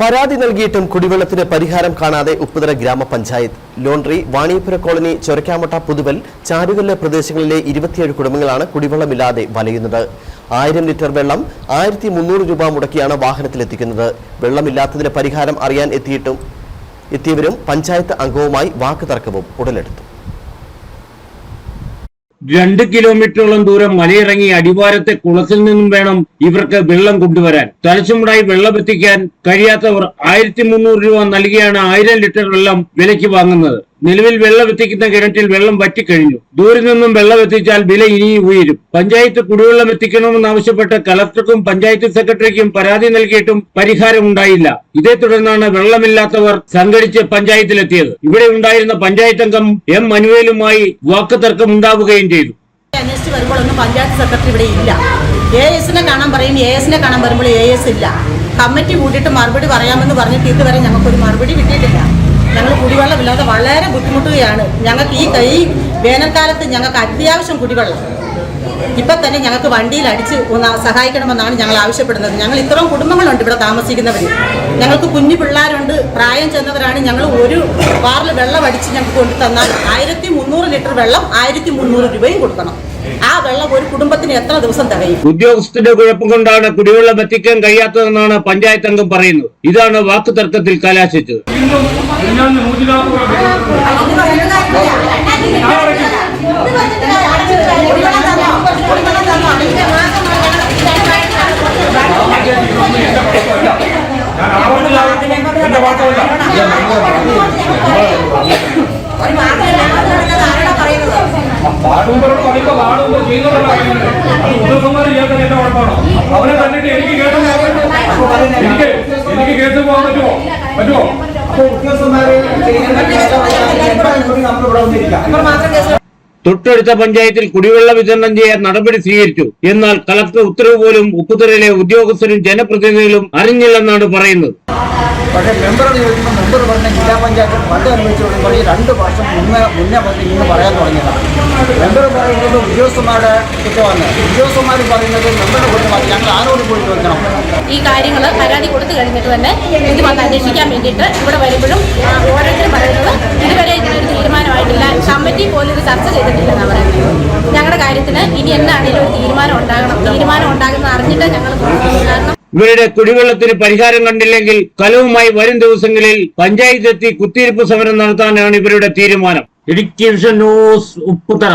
പരാതി നൽകിയിട്ടും കുടിവെള്ളത്തിന് പരിഹാരം കാണാതെ ഉപ്പുതറ ഗ്രാമപഞ്ചായത്ത്. ലോണ്ടറി വാണിയപുര കോളനി ചൊരക്കാമട്ട പുതുവൽ ചാരുകല്ല് പ്രദേശങ്ങളിലെ ഇരുപത്തിയേഴ് കുടുംബങ്ങളാണ് കുടിവെള്ളമില്ലാതെ വലയുന്നത്. ആയിരം ലിറ്റർ വെള്ളം ആയിരത്തി മുന്നൂറ് രൂപ മുടക്കിയാണ് വാഹനത്തിലെത്തിക്കുന്നത്. വെള്ളമില്ലാത്തതിന് പരിഹാരം അറിയാൻ എത്തിയിട്ടും എത്തിയവരും പഞ്ചായത്ത് അംഗവുമായി വാക്കുതർക്കവും ഉടലെടുത്തു. രണ്ട് കിലോമീറ്ററോളം ദൂരം മലയിറങ്ങി അടിവാരത്തെ കുളത്തിൽ നിന്നും വേണം ഇവർക്ക് വെള്ളം കൊണ്ടുവരാൻ. തലച്ചുമുടായി വെള്ളമെത്തിക്കാൻ കഴിയാത്തവർ ആയിരത്തി മുന്നൂറ് രൂപ നൽകിയാണ് ആയിരം ലിറ്റർ വെള്ളം വിലയ്ക്ക് വാങ്ങുന്നത്. നിലവിൽ വെള്ളം എത്തിക്കുന്ന കിണറ്റിൽ വെള്ളം വറ്റിക്കഴിഞ്ഞു. ദൂരെ നിന്നും വെള്ളം എത്തിച്ചാൽ വില ഇനിയും ഉയരും. പഞ്ചായത്ത് കുടിവെള്ളം എത്തിക്കണമെന്നാവശ്യപ്പെട്ട് കലക്ടർക്കും പഞ്ചായത്ത് സെക്രട്ടറിക്കും പരാതി നൽകിയിട്ടും പരിഹാരം ഉണ്ടായില്ല. ഇതേ തുടർന്നാണ് വെള്ളമില്ലാത്തവർ സംഘടിച്ച് പഞ്ചായത്തിലെത്തിയത്. ഇവിടെ ഉണ്ടായിരുന്ന പഞ്ചായത്ത് അംഗം എം മനുവേലുമായി വാക്ക് തർക്കം ഉണ്ടാവുകയും ചെയ്തു. പഞ്ചായത്ത് സെക്രട്ടറി ഇവിടെ ഇല്ല. കാണാൻ കാണാൻ വരുമ്പോൾ ഇല്ല. കമ്മിറ്റി കൂട്ടിയിട്ട് മറുപടി പറയാമെന്ന് പറഞ്ഞിട്ട് ഇതുവരെ ഞങ്ങൾക്കൊരു മറുപടി കിട്ടിയിട്ടില്ല. കുടിവെള്ളമില്ലാതെ വളരെ ബുദ്ധിമുട്ടുകയാണ്. ഞങ്ങൾക്ക് ഈ കൈ വേനൽക്കാലത്ത് ഞങ്ങൾക്ക് അത്യാവശ്യം കുടിവെള്ളം. ഇപ്പൊ തന്നെ ഞങ്ങൾക്ക് വണ്ടിയിൽ അടിച്ച് ഒന്ന് സഹായിക്കണമെന്നാണ് ഞങ്ങൾ ആവശ്യപ്പെടുന്നത്. ഞങ്ങൾ ഇത്രയും കുടുംബങ്ങളുണ്ട് ഇവിടെ താമസിക്കുന്നവർ ഞങ്ങൾക്ക് കുഞ്ഞു പിള്ളേരുണ്ട്. പ്രായം ചെന്നവരാണ്. ഞങ്ങൾ ഒരു വാറിൽ വെള്ളം അടിച്ച് ഞങ്ങൾക്ക് കൊണ്ടു തന്നാൽ ആയിരത്തി ലിറ്റർ വെള്ളം ആയിരത്തി രൂപയും കൊടുക്കണം. ആ വെള്ളം ഒരു കുടുംബത്തിന് എത്ര ദിവസം തികയും? ഉദ്യോഗസ്ഥരുടെ കുഴപ്പം കൊണ്ടാണ് കുടിവെള്ളം എത്തിക്കാൻ കഴിയാത്തതെന്നാണ് പഞ്ചായത്ത് അംഗം പറയുന്നത്. ഇതാണ് വാക്കു തർക്കത്തിൽ കലാശിച്ചത്. വാർഡുമ്പറോട് പറയുമ്പോ അത് ഉദ്യോഗസ്ഥന്മാർ ചെയ്യാത്ത എന്റെ കുഴപ്പമാണോ അവനെ തന്നിട്ട് എനിക്ക് കേട്ടോ എനിക്ക് എനിക്ക് കേസ് പോകാൻ പറ്റുമോ? പറ്റുമോ? തൊട്ടടുത്ത പഞ്ചായത്തിൽ കുടിവെള്ള വിതരണം ചെയ്യാൻ നടപടി സ്വീകരിച്ചു. എന്നാൽ കളക്ടർ ഉത്തരവ് പോലും ഉപ്പുതറയിലെ ഉദ്യോഗസ്ഥരും ജനപ്രതിനിധികളും അറിഞ്ഞില്ലെന്നാണ് പറയുന്നത്. പക്ഷേ മെമ്പർ ചോദിക്കുമ്പോൾ മെമ്പർ പറഞ്ഞ ജില്ലാ പഞ്ചായത്ത് പണ്ട് അനുവദിച്ചു പറഞ്ഞ് രണ്ട് വർഷം മുന്നേ മുന്നേ പറഞ്ഞ് ഇന്ന് പറയാൻ തുടങ്ങിയതാണ്. മെമ്പർ പറയുന്നത് ഉദ്യോഗസ്ഥന്മാരുടെ കുറ്റമാണ് ഉദ്യോഗസ്ഥന്മാർ പറയുന്നത് മെമ്പറുടെ കുറ്റമാണ് ഞങ്ങൾ ആരോട് പോയി ചോദിക്കണം? ഈ കാര്യങ്ങൾ പരാതി കൊടുത്തു കഴിഞ്ഞിട്ട് തന്നെ ഇത് വന്ന് അന്വേഷിക്കാൻ വേണ്ടിയിട്ട് ഇവിടെ വരുമ്പോഴും ഓരോരുത്തരും പറയുന്നത് ഇതുവരെ ഇതിനൊരു തീരുമാനമായിട്ടില്ല. കമ്മിറ്റി പോലും ഇത് ചർച്ച ചെയ്തിട്ടില്ലെന്ന് പറയുന്നത്. ഞങ്ങളുടെ കാര്യത്തിന് ഇനി എന്താണെങ്കിലും ഒരു തീരുമാനം ഉണ്ടാകണം. തീരുമാനം ഉണ്ടാകുന്ന അറിഞ്ഞിട്ട് ഞങ്ങൾ കാരണം ഇവരുടെ കുടിവെള്ളത്തിന് പരിഹാരം കണ്ടില്ലെങ്കിൽ കലവുമായി വരും ദിവസങ്ങളിൽ പഞ്ചായത്തെത്തി കുത്തിയിരിപ്പ് സമരം നടത്താനാണ് ഇവരുടെ തീരുമാനം. Idukki vision news Upputhara.